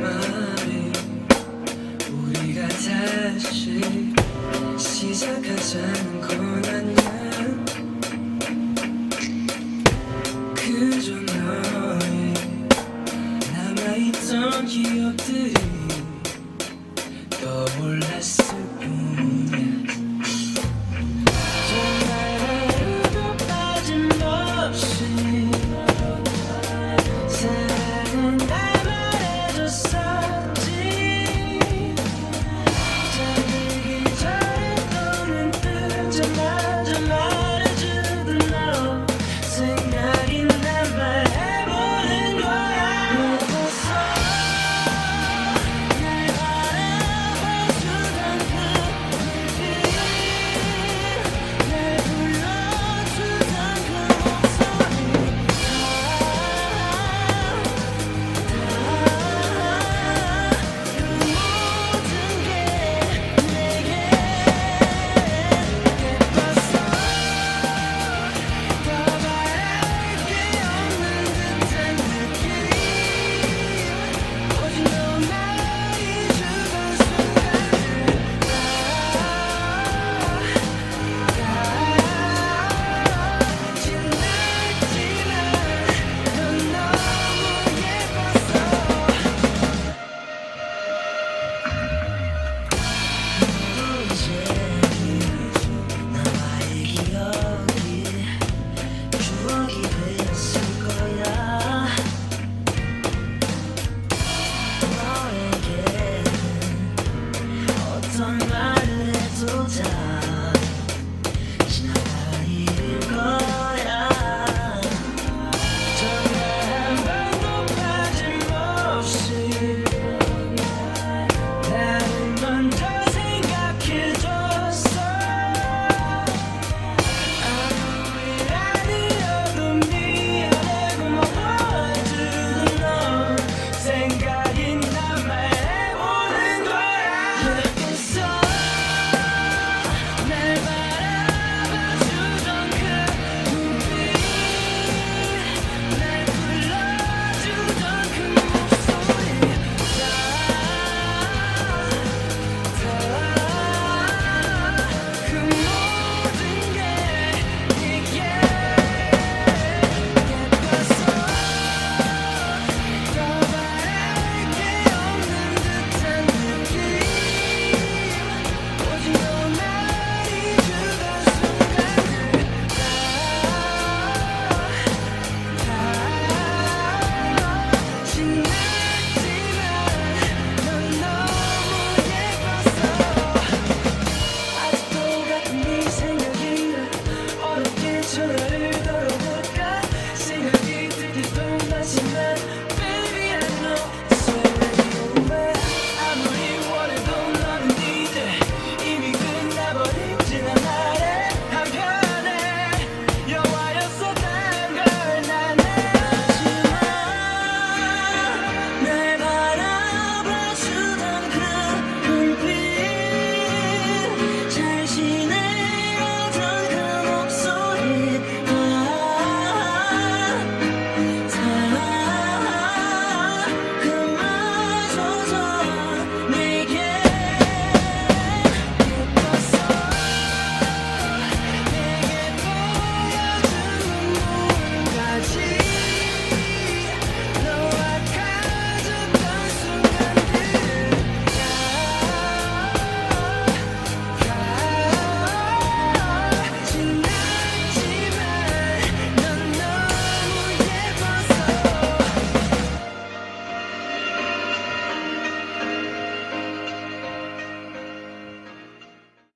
마음이 우리가 다시 시작하자는 건 아니야. 그저 너의 남아있던 기억들이 떠올랐을 뿐이야. 정말 하루도 빠짐없이